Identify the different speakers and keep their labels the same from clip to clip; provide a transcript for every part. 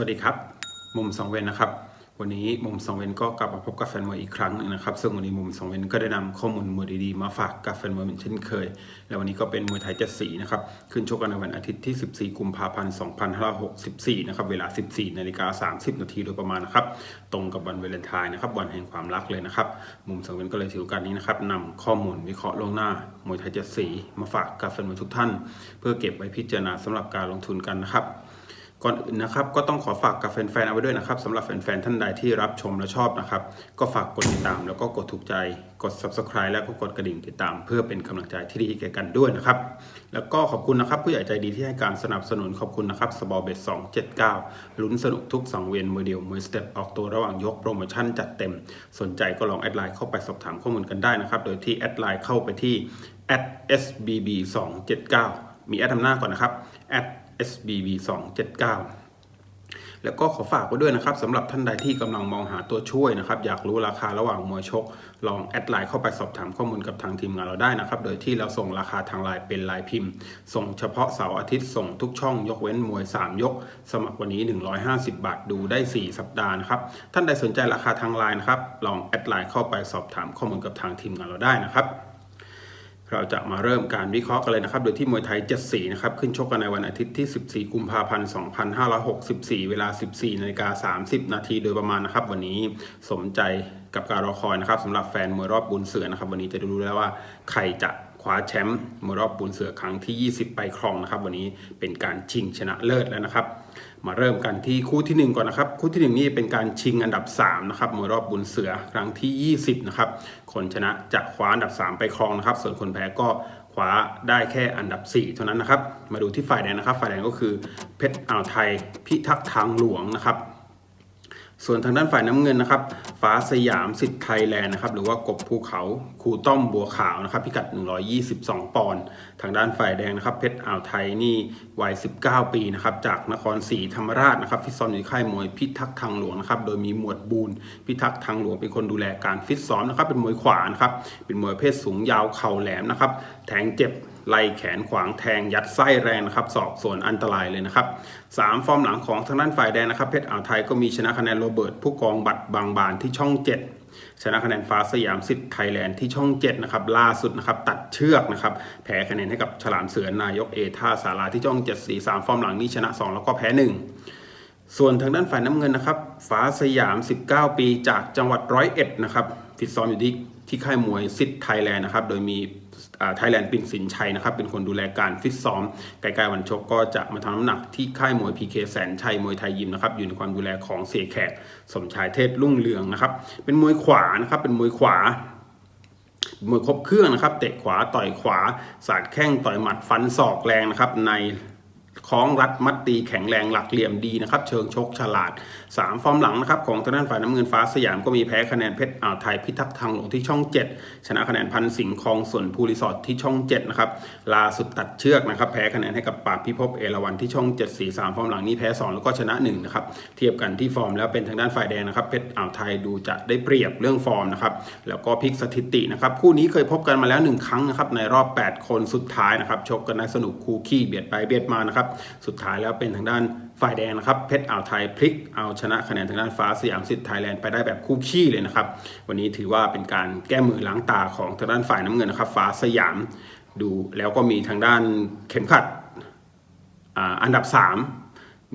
Speaker 1: วัสดีครับ มุมสองเวนนะครับ วันนี้มุมสองเวนก็กลับมาพบกับแฟนมวยอีกครั้งหนึงนะครับ ซึ่งวันนี้มุมสองเวนก็ได้นำข้อมูลมวยดีๆมาฝากกับแฟนมวยเหมือนเช่นเคย และวันนี้ก็เป็นมวยไทยเจ็ดสีนะครับขึ้นชกกันในวันอาทิตย์ที่ 14 กุมภาพันธ์ 2564 นะครับเวลา 14นาฬิกา30 นาทีโดยประมาณนะครับ ตรงกับวันวาเลนไทน์นะครับวันแห่งความรักเลยนะครับ มุมสองเวนก็เลยถือโอกาสนี้นะครับนำข้อมูลวิเคราะห์ล่วงหน้ามวยไทยเจ็ดสีมาฝากกับแฟนมวยทุกท่าน เพื่อเก็บไว้พิจารณาสำหรับการลงทุนกันนะครับ ก่อนอื่นนะครับก็ต้องขอฝากกับแฟนๆเอาไว้ด้วยนะครับสำหรับแฟนๆท่านใดที่รับชมและชอบนะครับ ก็ฝากกดติดตามแล้วก็กดถูกใจกด subscribe แล้วก็กดกระดิ่งติดตาม เพื่อเป็นกำลังใจที่ดีแก่กันด้วยนะครับ แล้วก็ขอบคุณนะครับ ผู้ใหญ่ใจดีที่ให้การสนับสนุนขอบคุณนะครับสบอเบส279ลุ้นสนุกทุกสังเวียนมือเดียวมือสเต็ปออกตัวระหว่างยกโปรโมชั่นจัดเต็ม สนใจก็ลองแอดไลน์เข้าไปสอบถามข้อมูลกันได้นะครับ โดยที่แอดไลน์เข้าไปที่ @sbb 279มีแอดทำหน้าก่อนนะครับ @sbb 279 แล้วก็ขอฝากไว้ด้วยนะครับสำหรับท่านใดที่กำลังมองหาตัวช่วยนะครับ อยากรู้ราคาระหว่างมวยชก ลองแอดไลน์เข้าไปสอบถามข้อมูลกับทางทีมงานเราได้นะครับ โดยที่เราส่งราคาทางไลน์เป็นลายพิมพ์ ส่งเฉพาะเสาร์อาทิตย์ส่งทุกช่องยกเว้นมวย 3 ยก สมัครวันนี้ 150 บาทดูได้ 4 สัปดาห์นะครับท่านใดสนใจราคาทางไลน์นะครับลองแอดไลน์เข้าไปสอบถามข้อมูลกับทางทีมงานเราได้นะครับ เราจะมาเริ่มการวิเคราะห์กันเลยนะครับ โดยที่มวยไทย7สีนะครับ ขึ้นชกกันในวันอาทิตย์ที่ 14 กุมภาพันธ์ 2564 เวลา 14นาฬิกา30 นาทีโดยประมาณนะครับ วันนี้สมใจกับการรอคอยนะครับสำหรับแฟนมวยรอบบุญเสือนะครับ วันนี้จะดูแล้วว่าใครจะคว้าแชมป์มวยรอบบุญเสือครั้งที่ 20 ไปครองนะครับ วันนี้เป็นการชิงชนะเลิศแล้วนะครับ มาเริ่มกันที่คู่ที่ 1 ก่อนนะครับ คู่ที่ 1 นี่เป็นการชิงอันดับ3นะครับมวยรอบบุญเสือครั้งที่ 20นะครับคนชนะจะคว้าอันดับ 3 ไปครองนะครับ ส่วนคนแพ้ก็คว้าได้แค่อันดับ 4 เท่านั้นนะครับ มาดูที่ฝ่ายแดงนะครับ ฝ่ายแดงก็คือเพชรอ่าวไทยพิทักษ์ทางหลวงนะครับ ส่วนทางด้านฝ่ายน้ำเงินนะครับฟ้าสยามสิทธิ์ไทยแลนด์นะครับหรือว่ากบภูเขาครูต้อมบัวขาวนะครับพิกัด 122 ปอนด์ทางด้านฝ่ายแดงนะครับเพชรอ่าวไทยนี่วัย 19 ปีนะครับจากนครศรีธรรมราชนะครับฟิตซ้อมอยู่ค่ายมวยพิทักษ์ทางหลวงนะครับโดยมีหมวดบูนพิทักษ์ทางหลวงเป็นคนดูแลการฟิตซ้อมนะครับเป็นมวยขวานะครับเป็นมวยเพศสูงยาวเข่าแหลมนะครับแทงเจ็บ ไล่แขนขวางแทงยัดไส้แรงนะครับศอกส่วนอันตรายเลยนะครับสามฟอร์มหลังของทางด้านฝ่ายแดงนะครับเพชรอ่าวไทยก็มีชนะคะแนนโรเบิร์ตผู้กองบัตรบางบานที่ช่อง 7ชนะคะแนนฟ้าสยามสิทธิ์ไทยแลนด์ที่ช่อง 7 นะครับ ล่าสุดนะครับ ตัดเชือกนะครับ แพ้คะแนนให้กับฉลามเสือนายกเอท่าสาราที่ช่อง 7 4 3 ฟอร์มหลังนี้ชนะ 2 แล้วก็แพ้ 1 ส่วนทางด้านฝ่ายน้ำเงินนะครับ ฟ้าสยาม 19 ปีจากจังหวัดร้อยเอ็ดนะครับฟิตซ้อมอยู่ที่ที่ค่ายมวยซิดไทยแลนด์นะครับ โดยมี ไทยแลนด์ปิ่นสินชัยนะครับเป็นคนดูแลการฟิตซ้อมไกลๆวันชกก็จะมาทำน้ำหนักที่ค่ายมวยพีเคแสนชัยมวยไทยยิมนะครับอยู่ในความดูแลของเสียแขกสมชายเทศรุ่งเรืองนะครับเป็นมวยขวานะครับเป็นมวยขวามวยครบเครื่องนะครับ เตะขวาต่อยขวา สาดแข้งต่อยหมัดฟันศอกแรงนะครับใน คล้องรัดมัดตีแข็งแรงหลักเหลี่ยมดีนะครับเชิงชกฉลาด 3 ฟอร์มหลังนะครับของทางด้านฝ่ายน้ำเงินฟ้าสยามก็มีแพ้คะแนนเพชรอ่าวไทยพิทักษ์ทางหลวงที่ช่อง 7 ชนะคะแนนพันสิงห์คลองส่วนภูริสอร์ทที่ช่อง 7 นะครับล่าสุดตัดเชือกนะครับแพ้คะแนนให้กับปราบพิภพเอราวันที่ช่อง 7 4 3 ฟอร์มหลังนี้แพ้ 2 แล้วก็ชนะ1นะครับเทียบกันที่ฟอร์มแล้วเป็นทางด้านฝ่ายแดงนะครับเพชรอ่าวไทยดูจะได้เปรียบเรื่องฟอร์มนะครับแล้วก็พลิกสถิตินะครับคู่นี้เคยพบกันมาแล้ว 1 ครั้งนะครับในรอบ 8 คนสุดท้ายนะครับชกกันได้สนุกคู่ขี้เบียดไปเบียดมานะครับสุดท้ายแล้วเป็นทางด้านฝ่ายแดงนะครับเพชรอ่าวไทยพลิกเอาชนะคะแนนทางด้านฟ้าสยามสิทธิ์ไทยแลนด์ไปได้แบบคู่ขี้เลยนะครับ วันนี้ถือว่าเป็นการแก้มือล้างตาของทางด้านฝ่ายน้ำเงินนะครับ ฟ้าสยามดูแล้วก็มีทางด้านเข็มขัดอ,อันดับ 3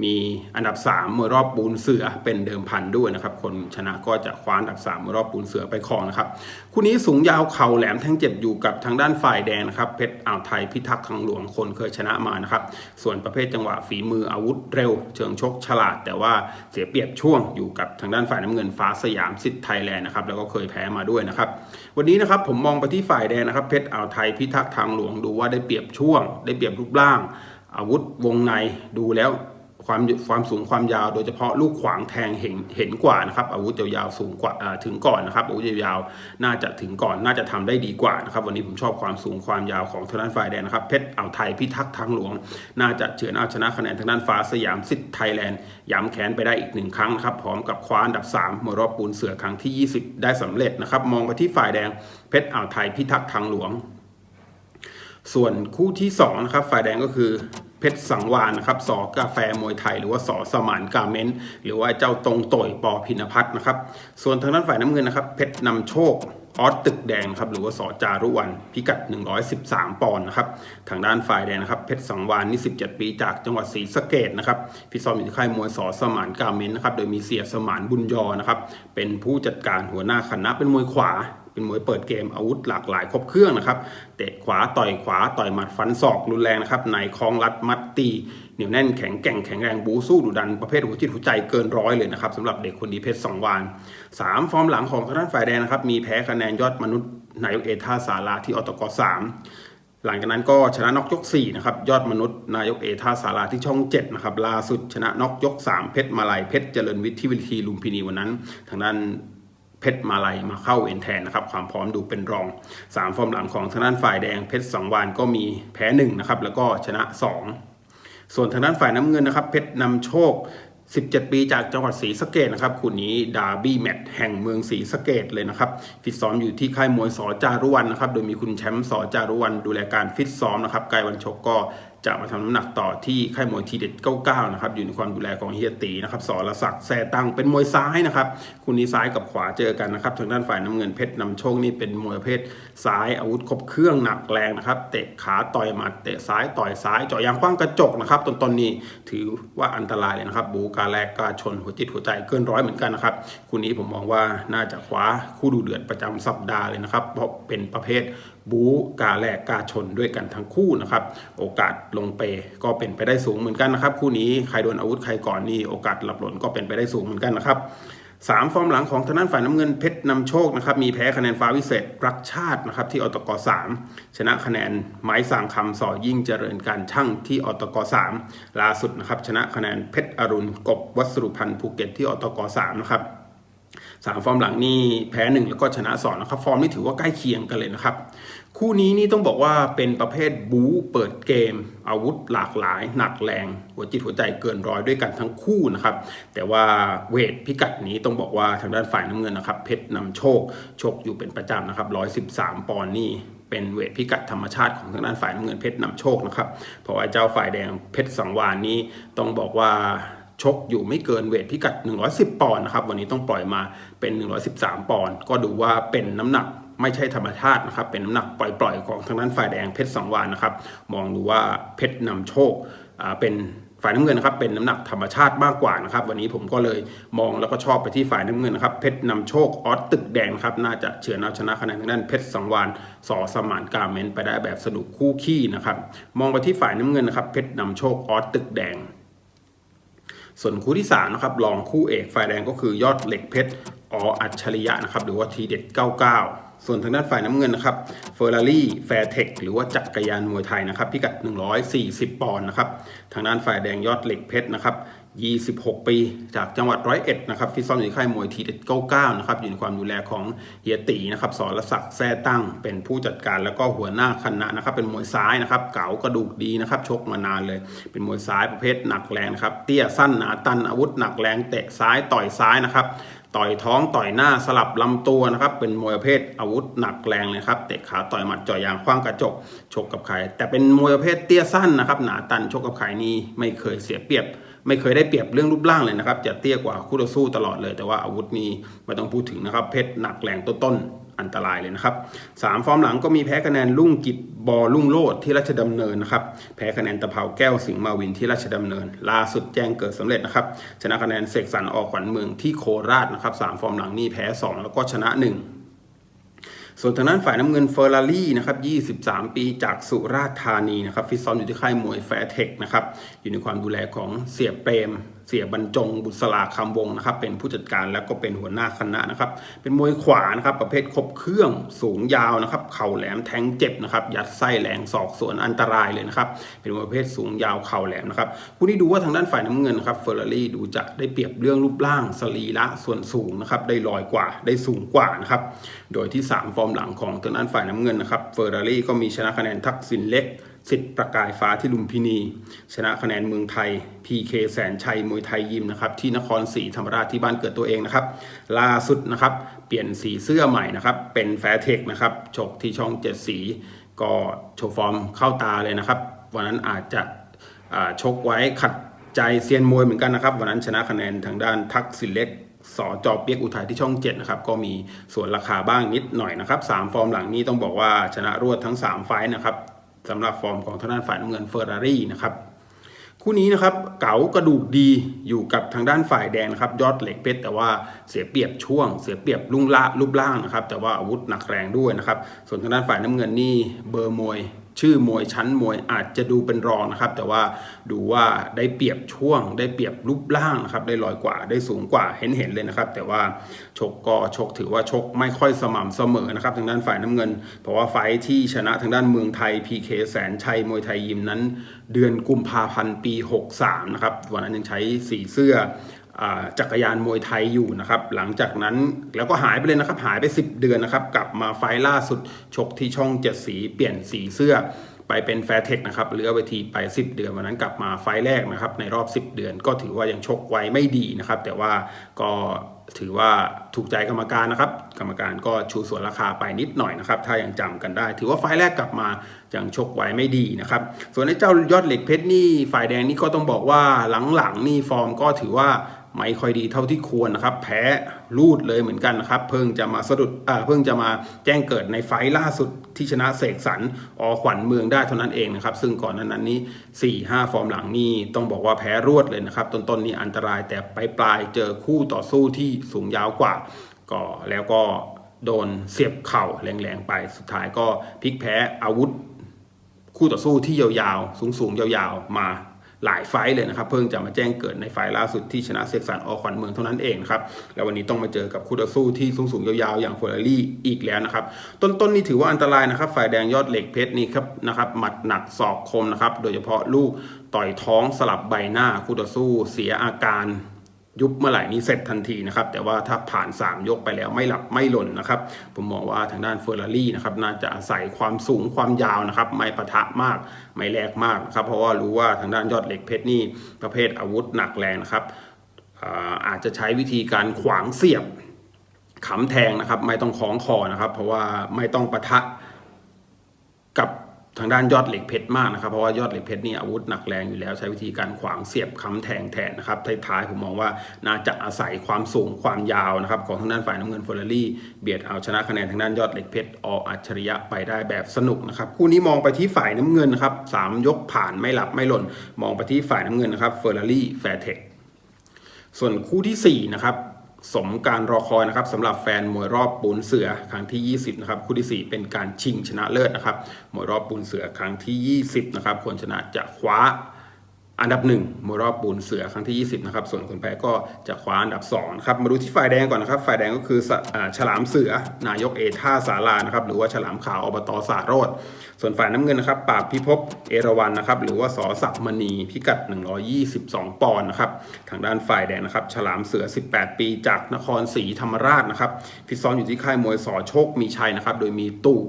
Speaker 1: มีอันดับ3มวยรอบปูนเสือเป็นเดิมพันด้วยนะครับ คนชนะก็จะคว้าอันดับ3มวยรอบปูนเสือไปครองนะครับคู่นี้สูงยาวเข่าแหลมแทงเจ็บอยู่กับทางด้านฝ่ายแดงนะครับเพชรอ่าวไทยพิทักษ์ทางหลวงคนเคยชนะมานะครับ ส่วนประเภทจังหวะฝีมืออาวุธเร็ว เชิงชกฉลาด แต่ว่าเสียเปรียบช่วงอยู่กับทางด้านฝ่ายน้ำเงินฟ้าสยามสิทธิ์ไทยแลนด์นะครับแล้วก็เคยแพ้มาด้วยนะครับ วันนี้นะครับผมมองไปที่ฝ่ายแดงนะครับเพชรอ่าวไทยพิทักษ์ทางหลวงดูว่าได้เปรียบช่วง ได้เปรียบรูปร่าง อาวุธวงในดูแล้ว ความความสูงความยาวโดยเฉพาะลูกขวางแทงเห็นเห็นกว่านะครับอาวุธยาวๆสูงกว่าถึงก่อนนะครับอาวุธยาวๆน่าจะถึงก่อนน่าจะทำได้ดีกว่านะครับวันนี้ผมชอบความสูงความยาวของทางด้านฝ่ายแดงนะครับเพชรอ่าวไทยพิทักษ์ทางหลวง น่าจะเฉือนเอาชนะคะแนนทางด้านฟ้าสยามสิทธิ์ไทยแลนด์ย้ำแค้นไปได้อีกหนึ่งครั้งนะครับพร้อมกับคว้าอันดับ3มวยรอบปูนเสือครั้งที่ 20 ได้สำเร็จนะครับมองไปที่ฝ่ายแดงเพชรอ่าวไทยพิทักษ์ทางหลวง ส่วนคู่ที่2นะครับฝ่ายแดงก็คือเพชรสังวานนะครับสอกาแฟมวยไทย หรือว่าสอสมานกาเมนต์หรือว่าเจ้าตรงต่อยปอพินพัฒน์นะครับ ส่วนทางด้านฝ่ายน้ำเงินนะครับ เพชรนำโชคออสตึกแดงครับหรือว่าสอจารุวันพิกัด 113 ปอนด์นะครับทางด้านฝ่ายแดงนะครับเพชรสังวานนี่ 17 ปีจากจังหวัดศรีสะเกดนะครับฟิตซ้อมอยู่ที่ค่ายมวยสอสมานกาเมนต์นะครับโดยมีเสียสมานบุญยอนะครับเป็นผู้จัดการหัวหน้าคณะเป็นมวยขวา เป็นมวยเปิดเกมอาวุธหลากหลายครบเครื่องนะครับ เตะขวาต่อยขวาต่อยหมัดฟันศอกรุนแรงนะครับในคลองรัดมัดตีเหนียวแน่นแข็งแกร่งแข็งแรงบูสู้ดุดันประเภทหัวจิตหัวใจเกินร้อยเลยนะครับสำหรับเด็กคนดีเพชรสองวานสามฟอร์มหลังของทางด้านฝ่ายแดงนะครับมีแพ้คะแนนยอดมนุษย์นายกเอทาสาราที่อตกสามหลังจากนั้นก็ชนะน็อกยก4นะครับยอดมนุษย์นายกเอทาสาราที่ช่อง7นะครับล่าสุดชนะน็อกยก 3 เพชรมาลัยเพชรเจริญวิทย์ที่วิธีลุมพินีวันนั้น ทางด้าน เพชรมาลัยมาเข้าเอ็นแทนนะครับความพร้อมดูเป็นรอง 3 ฟอร์มหลังของทางด้านฝ่ายแดงเพชรสังวานก็มีแพ้1นะครับแล้วก็ชนะ 2 ส่วนทางด้านฝ่ายน้ำเงินนะครับเพชรนำโชค 17 ปีจากจังหวัดศรีสะเกดนะครับคู่นี้ดาร์บี้แมตช์แห่งเมืองศรีสะเกดเลยนะครับฟิตซ้อมอยู่ที่ค่ายมวยสอจารุวันนะครับโดยมีคุณแชมป์สอจารุวันดูแลการฟิตซ้อมนะครับใกล้วันชกก็ จะมาทำน้ำหนักต่อที่ค่ายมวยทีเด็ด99นะครับอยู่ในความดูแลของเฮียตีนะครับสอรศักดิ์แซ่ตังเป็นมวยซ้ายนะครับคู่นี้ซ้ายกับขวาเจอกันนะครับทางด้านฝ่ายน้ำเงินเพชรนำโชคนี่เป็นมวยประเภทซ้ายอาวุธครบเครื่องหนักแรงนะครับเตะขาต่อยหมัดเตะซ้ายต่อยซ้ายเจาะยางคว้างกระจกนะครับตนตนนี้ถือว่าอันตรายเลยนะครับบูการแลกกาชนหัวจิตหัวใจเกินร้อยเหมือนกันนะครับคู่นี้ผมมองว่าน่าจะคว้าคู่ดูเดือดประจำสัปดาห์เลยนะครับเพราะเป็นประเภท บูกาแลกกาชนด้วยกันทั้งคู่นะครับ โอกาสลงเปก็เป็นไปได้สูงเหมือนกันนะครับ คู่นี้ใครโดนอาวุธใครก่อนนี่โอกาสหลับหล่นก็เป็นไปได้สูงเหมือนกันนะครับสามฟอร์มหลังของทางด้านฝ่ายน้ำเงินเพชรนำโชคนะครับมีแพ้คะแนนฟ้าวิเศษรักชาตินะครับที่อตกสามชนะคะแนนไม้สางคำสอยิ่งเจริญการช่างที่อตกสามล่าสุดนะครับชนะคะแนนเพชรอรุณกบวัสรุพันธ์ภูเก็ตที่อตกสามนะครับ สามฟอร์มหลังนี่แพ้หนึ่งแล้วก็ชนะสองนะครับ ฟอร์มนี่ถือว่าใกล้เคียงกันเลยนะครับ คู่นี้นี่ต้องบอกว่าเป็นประเภทบู๊เปิดเกม อาวุธหลากหลาย หนักแรง หัวจิตหัวใจเกินร้อยด้วยกันทั้งคู่นะครับ แต่ว่าเวทพิกัดนี้ต้องบอกว่าทางด้านฝ่ายน้ำเงินนะครับ เพชรนำโชคชกอยู่เป็นประจำนะครับ113ปอนด์นี่เป็นเวทพิกัดธรรมชาติของทางด้านฝ่ายน้ำเงินเพชรนำโชคนะครับเพราะว่าเจ้าฝ่ายแดงเพชรสังวานนี้ต้องบอกว่า ชกอยู่ไม่เกินเวทพิกัด 110 ปอนด์นะครับ วันนี้ต้องปล่อยมาเป็น 113 ปอนด์ก็ดูว่าเป็นน้ำหนักไม่ใช่ธรรมชาตินะครับ เป็นน้ำหนักปล่อยๆ ของทางด้านฝ่ายแดงเพชรสังวานนะครับ มองดูว่าเพชรนำโชคอ่าเป็นฝ่ายน้ำเงินนะครับเป็นน้ำหนักธรรมชาติมากกว่านะครับ วันนี้ผมก็เลยมองแล้วก็ชอบไปที่ฝ่ายน้ำเงินนะครับเพชรนำโชคออสตึกแดงครับน่าจะเฉือนเอาชนะคะแนนทางด้านเพชรสังวานสอสมานกาเมนไปได้แบบสนุกคู่ขี้นะครับมองไปที่ฝ่ายน้ำเงินนะครับเพชรนำโชคออสตึกแดง ส่วนคู่ที่3นะครับรองคู่เอกฝ่ายแดงก็คือยอดเหล็กเพชรออัจฉริยะนะครับหรือว่าทีเด็ด 99 ส่วนทางด้านฝ่ายน้ำเงินนะครับเฟอร์รารี่แฟร์เทคหรือว่าจักรยานมวยไทยนะครับพิกัด 140 ปอนด์นะครับทางด้านฝ่ายแดงยอดเหล็กเพชรนะครับ26 ปีจากจังหวัดร้อยเอ็ดนะครับฟิตซ้อมอยู่ค่ายมวยทีเด็ด99นะครับอยู่ในความดูแลของเฮียตีนะครับสรศักดิ์แซ่ตั้งเป็นผู้จัดการแล้วก็หัวหน้าคณะนะครับเป็นมวยซ้ายนะครับเก๋ากระดูกดีนะครับชกมานานเลย เป็นมวยซ้ายประเภทหนักแรงครับเตี้ยสั้นหนาตันอาวุธหนักแรงเตะซ้ายต่อยซ้ายนะครับ ต่อยท้องต่อยหน้าสลับลำตัวนะครับ เป็นมวยประเภทอาวุธหนักแรงเลยครับเตะขาต่อยหมัดจ่อยางคว้างกระจกชกกับใครแต่เป็นมวยประเภทเตี้ยสั้นนะครับหนาตันชกกับใครนี่ไม่เคยเสียเปรียบ ไม่เคยได้เปรียบเรื่องรูปร่างเลยนะครับ จะเตี้ยกว่าคู่ต่อสู้ตลอดเลย แต่ว่าอาวุธนี้ไม่ต้องพูดถึงนะครับ เพชรหนักแรงต้นอันตรายเลยนะครับสามฟอร์มหลังก็มีแพ้คะแนนลุ่งกิจบอลุ่งโลดที่ราชดำเนินนะครับ แพ้คะแนนตะเภาแก้วสิงห์มาวินที่ราชดำเนิน ล่าสุดแจ้งเกิดสำเร็จนะครับ ชนะคะแนนเสกสรรออกขวัญเมืองที่โคราชนะครับสามฟอร์มหลังนี่แพ้ 2 แล้วก็ชนะ 1 ส่วนทางด้านฝ่ายน้ำเงินเฟอร์รารี่นะครับ23 ปีจากสุราษฎร์ธานีนะครับฟิตซ้อมอยู่ที่ค่ายมวยแฟร์เทคนะครับอยู่ในความดูแลของเสียเปรมเสียบรรจงบุษราคำวงนะครับเป็นผู้จัดการแล้วก็เป็นหัวหน้าคณะนะครับ เป็นมวยขวานะครับประเภทครบเครื่องสูงยาวนะครับ เข่าแหลมแทงเจ็บนะครับ ยัดไส้แหลงศอกสวนอันตรายเลยนะครับ เป็นมวยประเภทสูงยาวเข่าแหลมนะครับคู่นี้ดูว่าทางด้านฝ่ายน้ำเงินนะครับเฟอร์รารี่ดูจะได้เปรียบเรื่องรูปร่างสรีระส่วนสูงนะครับ ได้ลอยกว่าได้สูงกว่านะครับ โดยที่ 3 ฟอร์มหลังของทางด้านฝ่ายน้ำเงินนะครับเฟอร์รารี่ก็มีชนะคะแนนทักษิณเล็ก สิทธิ์ประกายฟ้าที่ลุมพินี ชนะคะแนนเมืองไทย PK แสนชัยมวยไทยยิมนะครับที่นครศรีธรรมราชที่บ้านเกิดตัวเองนะครับล่าสุดนะครับเปลี่ยนสีเสื้อใหม่นะครับเป็นแฟร์เทคนะครับชกที่ช่องเจ็ดสีก็โชว์ฟอร์มเข้าตาเลยนะครับวันนั้นอาจจะชกไว้ขัดใจเซียนมวยเหมือนกันนะครับวันนั้นชนะคะแนนทางด้านทักษิเล็กสอจอเปียกอุทัยที่ช่อง7นะครับก็มีส่วนราคาบ้างนิดหน่อยนะครับสามฟอร์มหลังนี้ต้องบอกว่าชนะรวดทั้ง 3 ไฟ์นะครับ สำหรับฟอร์มของทางด้านฝ่ายน้ำเงินเฟอร์รารี่นะครับคู่นี้นะครับเก๋ากระดูกดีอยู่กับทางด้านฝ่ายแดงนะครับยอดเหล็กเพชรแต่ว่าเสียเปรียบช่วง เสียเปรียบลุ่งละรูปร่างนะครับแต่ว่าอาวุธหนักแรงด้วยนะครับส่วนทางด้านฝ่ายน้ำเงินนี่เบอร์มวย ชื่อมวยชั้นมวยอาจจะดูเป็นรองนะครับ แต่ว่าดูว่าได้เปรียบช่วง ได้เปรียบรูปร่างนะครับ ได้ลอยกว่าได้สูงกว่าเห็นเห็นเลยนะครับ แต่ว่าชกก็ชกถือว่าชกไม่ค่อยสม่ำเสมอนะครับ ทางด้านฝ่ายน้ำเงิน เพราะว่าไฟท์ที่ชนะทางด้านเมืองไทย PK แสนชัยมวยไทยยิมนั้น เดือนกุมภาพันธ์ปี 63 นะครับวันนั้นยังใช้สีเสื้อ จักรยานมวยไทยอยู่นะครับ หลังจากนั้นแล้วก็หายไปเลยนะครับ หายไป 10 เดือนนะครับ กลับมาไฟล่าสุดชกที่ช่องเจ็ดสีเปลี่ยนสีเสื้อไปเป็นแฟร์เทคนะครับเลือเวทีไป 10 เดือนวันนั้นกลับมาไฟแรกนะครับ ในรอบ 10 เดือนก็ถือว่ายังชกไว้ไม่ดีนะครับ แต่ว่าก็ถือว่าถูกใจกรรมการนะครับ กรรมการก็ชูส่วนราคาไปนิดหน่อยนะครับ ถ้ายังจำกันได้ ถือว่าไฟแรกกลับมายังชกไว้ไม่ดีนะครับ ส่วนไอ้เจ้ายอดเหล็กเพชรนี่ฝ่ายแดงนี่ก็ต้องบอกว่าหลังๆนี่ฟอร์มก็ถือว่า ไม่ค่อยดีเท่าที่ควรนะครับ แพ้ลูดเลยเหมือนกันนะครับ เพิ่งจะมาสะดุดอ่าเพิ่งจะมาแจ้งเกิดในไฟล์ล่าสุดที่ชนะเสกสรรอขวัญเมืองได้เท่านั้นเองนะครับ ซึ่งก่อนหนั้นนั้นนี้4 5 ฟอร์มหลังนี่ต้องบอกว่าแพ้รวดเลยนะครับ ต้นๆนนี่อันตรายแต่ปลายปลายเจอคู่ต่อสู้ที่สูงยาวกว่า ก็แล้วก็โดนเสียบเข่าแรงๆไปสุดท้ายก็พลิกแพ้อาวุธ คู่ต่อสู้ที่ยาวๆ สูงๆยาวๆมา หลายไฟต์เลยนะครับ เพิ่งจะมาแจ้งเกิดในไฟล์ล่าสุดที่ชนะเซกสันออขวัญเมืองเท่านั้นเองครับ แล้ววันนี้ต้องมาเจอกับคู่ต่อสู้ที่สูงสูงยาวๆ อย่างเฟอร์รารี่อีกแล้วนะครับ ต้นๆนี่ถือว่าอันตรายนะครับ ฝ่ายแดงยอดเหล็กเพชรนี่ครับนะครับ หมัดหนักศอกคมนะครับ โดยเฉพาะลูกต่อยท้องสลับใบหน้าคู่ต่อสู้เสียอาการ ยุบเมื่อไหร่นี้เสร็จทันทีนะครับ แต่ว่าถ้าผ่าน 3 ยกไปแล้วไม่หลับไม่หล่นนะครับ ผมมองว่าทางด้านเฟอร์รารี่นะครับน่าจะอาศัยความสูงความยาวนะครับ ไม่ปะทะมาก ไม่แลกมากนะครับ เพราะว่ารู้ว่าทางด้านยอดเหล็กเพชรนี่ประเภทอาวุธหนักแรงนะครับอาจจะใช้วิธีการขวางเสียบขำแทงนะครับ ไม่ต้องคล้องคอนะครับ เพราะว่าไม่ต้องปะทะ ทางด้านยอดเหล็กเพชรมากนะครับ เพราะว่ายอดเหล็กเพชรนี่อาวุธหนักแรงอยู่แล้วใช้วิธีการขวางเสียบค้ำแทงแทนนะครับท้ายๆผมมองว่าน่าจะอาศัยความสูงความยาวนะครับของทางด้านฝ่ายน้ำเงินเฟอร์รารี่เบียดเอาชนะคะแนนทางด้านยอดเหล็กเพชรออัจฉริยะไปได้แบบสนุกนะครับคู่นี้มองไปที่ฝ่ายน้ำเงินนะครับสามยกผ่านไม่หลับไม่หล่น มองไปที่ฝ่ายน้ำเงินนะครับเฟอร์รารี่แฟร์เทคส่วนคู่ทีสี่4นะครับ สมการรอคอยนะครับสำหรับแฟนมวยรอบปูนเสือครั้งที่ 20นะครับคู่ที่ 4 เป็นการชิงชนะเลิศนะครับมวยรอบปูนเสือครั้งที่ 20นะครับคนชนะจะคว้า อันดับหนึ่งมวยรอบปูนเสือครั้งที่ 20 นะครับ ส่วนคนแพ้ก็จะคว้าอันดับ2นะครับ มาดูที่ฝ่ายแดงก่อนนะครับ ฝ่ายแดงก็คือฉลามเสือ นายกเอท่าสารานะครับ หรือว่าฉลามขาวอบตสาโรดส่วนฝ่ายน้ำเงินนะครับ ปราบพิภพเอราวันนะครับ หรือว่าสอศักมณีพิกัด 122 ปอนด์นะครับ ทางด้านฝ่ายแดงนะครับ ฉลามเสือ 18 ปีจากนครศรีธรรมราชนะครับ ฟิตซ้อมอยู่ที่ค่ายมวยสอโชคมีชัยนะครับ โดยมีตู้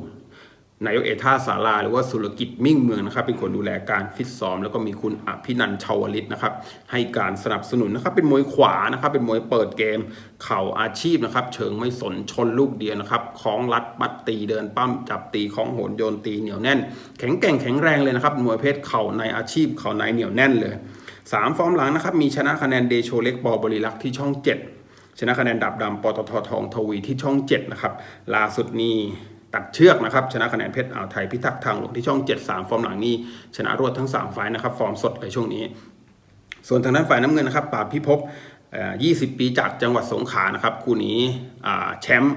Speaker 1: นายกเอท่าสาราหรือว่าสุรกิจมิ่งเมืองนะครับ เป็นคนดูแลการฟิตซ้อม แล้วก็มีคุณอภินันชาวลิตนะครับ ให้การสนับสนุนนะครับ เป็นมวยขวานะครับ เป็นมวยเปิดเกม เข่าอาชีพนะครับ เชิงไม่สนชนลูกเดียวนะครับคล้องรัดมัดตีเดินปั้มจับตีคล้องโหนโยนตีเหนียวแน่น แข็งแกร่งแข็งแรงเลยนะครับมวยเพศเข่าในอาชีพเข่าในเหนียวแน่นเลยสามฟอร์มหลังนะครับมีชนะคะแนนเดโชเล็กบอบริลักษ์ที่ช่องเจ็ดชนะคะแนนดับดำปตททองทวีที่ช่อง7นะครับล่าสุดนี้ ตัดเชือกนะครับชนะคะแนนเพชรอ่าวไทยพิทักษ์ทางหลวงที่ช่อง 7 3 ฟอร์มหลังนี้ ชนะรวดทั้ง 3 ฝ่ายนะครับ ฟอร์มสดเลยช่วงนี้ ส่วนทางด้านฝ่ายน้ำเงินนะครับปราบพิภพ20 ปีจากจังหวัดสงขลานะครับคู่นี้แชมป์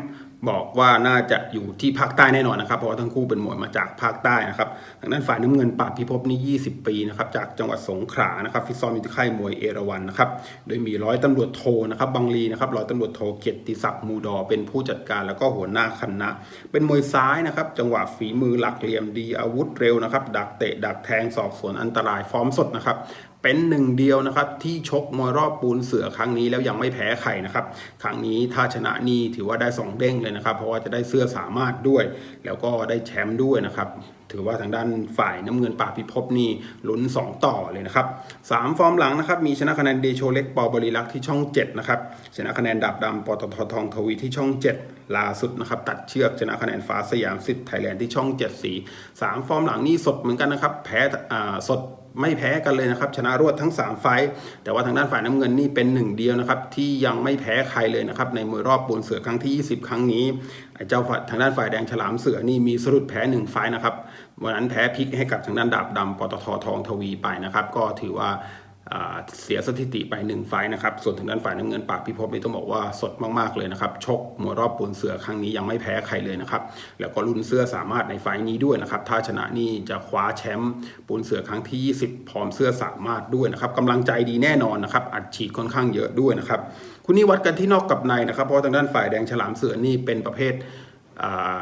Speaker 1: บอกว่าน่าจะอยู่ที่ภาคใต้แน่นอนนะครับ เพราะว่าทั้งคู่เป็นมวยมาจากภาคใต้นะครับทางด้านฝ่ายน้ำเงินปราบพิภพนี่ 20 ปีนะครับจากจังหวัดสงขลานะครับฟิตซ้อมอยู่ที่ค่ายมวยเอราวันนะครับโดยมีร้อยตำรวจโทนะครับบังลีนะครับร้อยตำรวจโทเกียรติศักดิ์มูดอ เป็นผู้จัดการแล้วก็หัวหน้าคณะ เป็นมวยซ้ายนะครับจังหวะฝีมือหลักเหลี่ยมดีอาวุธเร็วนะครับดักเตะดักแทงศอกสวนอันตรายฟอร์มสดนะครับเป็นหนึ่งเดียวนะครับที่ชกมวยรอบปูนเสือครั้งนี้แล้วยังไม่แพ้ใครนะครับครั้งนี้ถ้าชนะนี่ถือว่าได้สองเด้งเลยนะครับ เพราะว่าจะได้เสื้อสามารถด้วย แล้วก็ได้แชมป์ด้วยนะครับ ถือว่าทางด้านฝ่ายน้ำเงินป่าพิภพนี่ลุ้น 2 ต่อเลยนะครับสามฟอร์มหลังนะครับมีชนะคะแนนเดโชเล็กปอบริลักษ์ที่ช่อง 7 นะครับ ชนะคะแนนดับดำปตททองทวีที่ช่อง 7ล่าสุดนะครับตัดเชือกชนะคะแนนฟ้าสยามสิทธิ์ไทยแลนด์ที่ช่อง 7 สีสามฟอร์มหลังนี่สดเหมือนกันนะครับ แพ้สด ไม่แพ้กันเลยนะครับชนะรวดทั้ง 3 ไฟต์แต่ว่าทางด้านฝ่ายน้ำเงินนี่เป็นหนึ่งเดียวนะครับที่ยังไม่แพ้ใครเลยนะครับในมวยรอบปูนเสือครั้งที่ 20 ครั้งนี้เจ้าฝ่ายทางด้านฝ่ายแดงฉลามเสือนี่มีสรุปแพ้หนึ่งไฟต์นะครับวันนั้นแพ้พลิกให้กับทางด้านดาบดำปตททองทวีไปนะครับก็ถือว่า เสียสถิติไปหนึ่งไฟนะครับ ส่วนทางด้านฝ่ายน้ำเงินปากพิภพนี่ต้องบอกว่าสดมากๆเลยนะครับ ชกมวยรอบปูนเสือครั้งนี้ยังไม่แพ้ใครเลยนะครับ แล้วก็ลุ้นเสื้อสามารถในไฟนี้ด้วยนะครับ ถ้าชนะนี่จะคว้าแชมป์ปูนเสือครั้งที่ 20 พร้อมเสื้อสามารถด้วยนะครับกำลังใจดีแน่นอนนะครับ อัดฉีดค่อนข้างเยอะด้วยนะครับ คุณนี่วัดกันที่นอกกับในนะครับ เพราะทางด้านฝ่ายแดงฉลามเสือนี่เป็นประเภทอ่า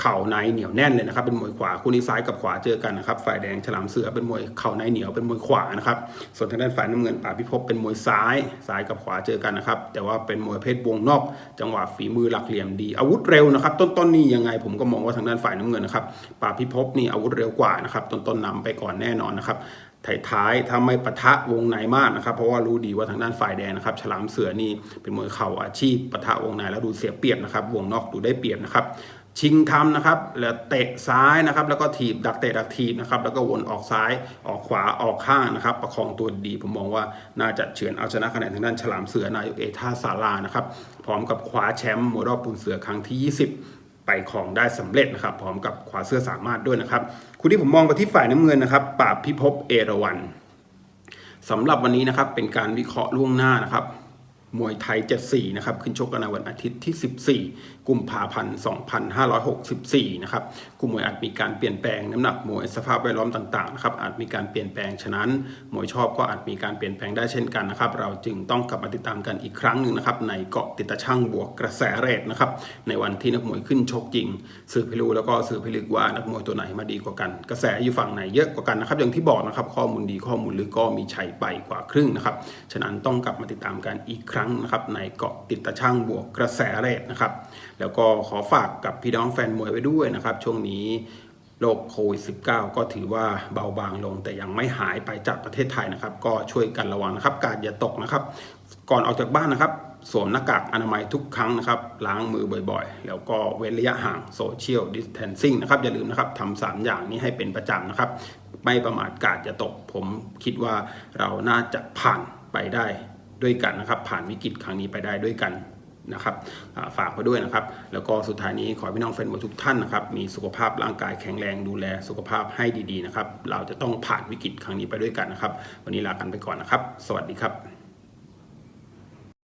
Speaker 1: เข่าในเหนียวแน่นเลยนะครับ เป็นมวยขวาคู่นี้ซ้ายกับขวาเจอกันนะครับ ฝ่ายแดงฉลามเสือเป็นมวยเข่าในเหนียวเป็นมวยขวานะครับ ส่วนทางด้านฝ่ายน้ำเงินป่าพิภพเป็นมวยซ้ายซ้ายกับขวาเจอกันนะครับ แต่ว่าเป็นมวยเพศวงนอก จังหวะฝีมือหลักเหลี่ยมดี อาวุธเร็วนะครับ ต้นๆนนี่ยังไงผมก็มองว่าทางด้านฝ่ายน้ำเงินนะครับป่าพิภพนี่อาวุธเร็วกว่านะครับ ต้นๆนำไปก่อนแน่นอนนะครับท้ายๆถ้าไม่ปะทะวงในมากนะครับ เพราะว่ารู้ดีว่าทางด้านฝ่ายแดงนะครับ ฉลามเสือนี่เป็นมวยเข่าอาชีพปะทะวงในแล้วดูเสียเปรียบนะครับ วงนอกดูได้เปรียบนะครับ ชิงทำนะครับแล้วเตะซ้ายนะครับ แล้วก็ถีบดักเตะดักถีบนะครับ แล้วก็วนออกซ้ายออกขวาออกข้างนะครับ ประคองตัวดีผมมองว่าน่าจะเฉือนเอาชนะคะแนนทางด้านฉลามเสือนายเอท่าสารานะครับ พร้อมกับคว้าแชมป์มวยรอบปูนเสือครั้งที่ 20 ไปของได้สำเร็จนะครับ พร้อมกับขวาเสื้อสามารถด้วยนะครับคุณที่ผมมองไปที่ฝ่ายน้ำเงินนะครับปราบพิภพเอราวันสำหรับวันนี้นะครับเป็นการวิเคราะห์ล่วงหน้านะครับมวยไทย 74 นะครับ ขึ้นชกกันในวันอาทิตย์ที่14 กุมภาพันธ์ 2564 นะครับ กลุ่มมวยอาจมีการเปลี่ยนแปลงน้ำหนักมวยสภาพแวดล้อมต่างๆนะครับ อาจมีการเปลี่ยนแปลง ฉะนั้นมวยชอบก็อาจมีการเปลี่ยนแปลงได้เช่นกันนะครับ เราจึงต้องกลับมาติดตามกันอีกครั้งหนึ่งนะครับในเกาะติดตะช่างบวกกระแสเรทนะครับ ในวันที่นักมวยขึ้นชกจริง สืบให้รู้แล้วก็สืบให้ลึกว่านักมวยตัวไหนมาดีกว่ากัน กระแสอยู่ฝั่งไหนเยอะกว่ากันนะครับ อย่างที่บอกนะครับข้อมูลดีข้อมูลลึกก็มีชัยไปกว่าครึ่งนะครับ ฉะนั้นต้องกลับมาติดตามกันอีกครั้งนะครับในเกาะติดตะช่างบวกกระแสเรทนะครับแล้วก็ขอฝากกับพี่น้องแฟนมวยไว้ด้วยนะครับ ช่วงนี้โรคโควิด -19 ก็ถือว่าเบาบางลง แต่ยังไม่หายไปจากประเทศไทยนะครับ ก็ช่วยกันระวังนะครับ การอย่าตกนะครับ ก่อนออกจากบ้านนะครับ สวมหน้ากากอนามัยทุกครั้งนะครับ ล้างมือบ่อยๆ แล้วก็เว้นระยะห่างโซเชียลดิสเทนซิ่งนะครับ อย่าลืมนะครับทำสามอย่างนี้ให้เป็นประจำนะครับ ไม่ประมาทกาดอย่าตก ผมคิดว่าเราน่าจะผ่านไปได้ด้วยกันนะครับ ผ่านวิกฤตครั้งนี้ไปได้ด้วยกัน นะครับฝากไว้ด้วยนะครับ แล้วก็สุดท้ายนี้ขอพี่น้องแฟนบอลทุกท่านนะครับ มีสุขภาพร่างกายแข็งแรงดูแลสุขภาพให้ดีๆนะครับ เราจะต้องผ่านวิกฤตครั้งนี้ไปด้วยกันนะครับ วันนี้ลากันไปก่อนนะครับ สวัสดีครับ